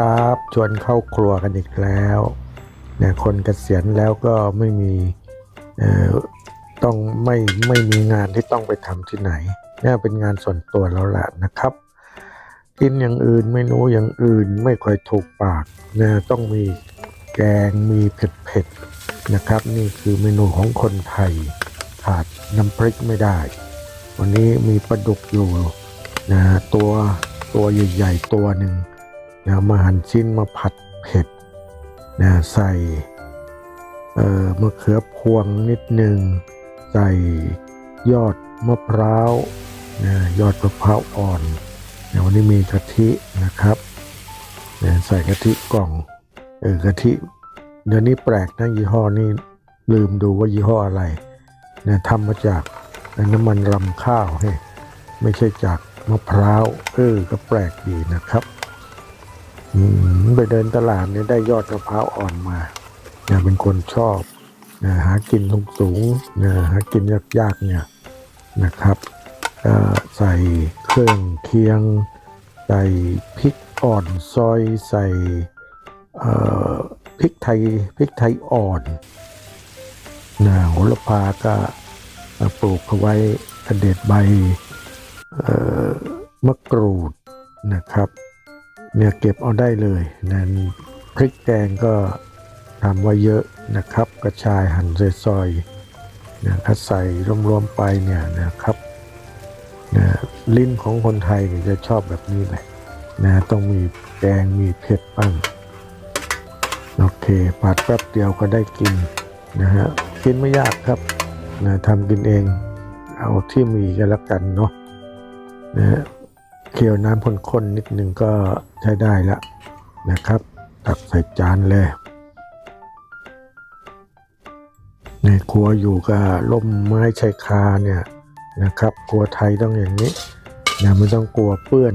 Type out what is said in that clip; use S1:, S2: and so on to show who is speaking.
S1: ครับชวนเข้าครัวกันอีกแล้วเนี่ยคนเกษียณแล้วก็ไม่มีเอ่อต้องไม่ไม่มีงานที่ต้องไปทำที่ไหนเนี่ยเป็นงานส่วนตัวแล้วแหละนะครับ กินอย่างอื่นเมนูอย่างอื่นไม่ค่อยถูกปากนะต้องมีแกงมีเผ็ดๆนะครับ นี่คือเมนูของคนไทยขาดน้ำพริกไม่ได้ วันนี้มีปลาดุกอยู่นะตัวตัวใหญ่ๆตัวหนึ่ง นะมาหั่นชิ้นมาผัดเผ็ดนะใส่เอ่อมะเขือพวงนิดหนึ่งใส่ยอดมะพร้าวนะยอดมะพร้าวอ่อนนะวันนี้มีกะทินะครับนะใส่กะทิกล่องเออกะทิเดี๋ยวนี้แปลกนะยี่ห้อนี้ลืมดูว่ายี่ห้ออะไรนะทำมาจากน้ำมันรำข้าวให้ไม่ใช่จากมะพร้าวเออก็แปลกดีนะครับ ไปเดินตลาดเนี่ยได้ยอดมะเพราอ่อนมาเนี่ยเป็นคนชอบนะหากินสูงๆนะหากินยากๆเนี่ยนะครับก็ใส่เครื่องเคียง ใส่พริกอ่อนซอยใส่พริกไทยพริกไทยอ่อนนะโหระพาก็ปลูกเอาไว้กระเด็ดใบมะกรูดนะครับ เนี่ยเก็บเอาได้เลยนั่นพริกแกงก็ทำไว้เยอะนะครับ กระชายหั่นซอยๆนะถ้าใส่รวมๆไปเนี่ยนะครับนะลิ้นของคนไทยเนี่ยจะชอบแบบนี้แหละนะต้องมีแกงมีเผ็ดบ้างโอเคผัดแป๊บเดียวก็ได้กินนะฮะกินไม่ยากครับนะทำกินเอง เอาที่มีกันแล้วกันเนาะนะฮะ เคี่ยวน้ำข้นๆนิดนึงก็ใช้ได้ละนะครับ ตักใส่จานเลย ในครัวอยู่กับล่มไม้ชายคาเนี่ยนะครับ ครัวไทยต้องอย่างนี้นะไม่ต้องกลัวเปื้อน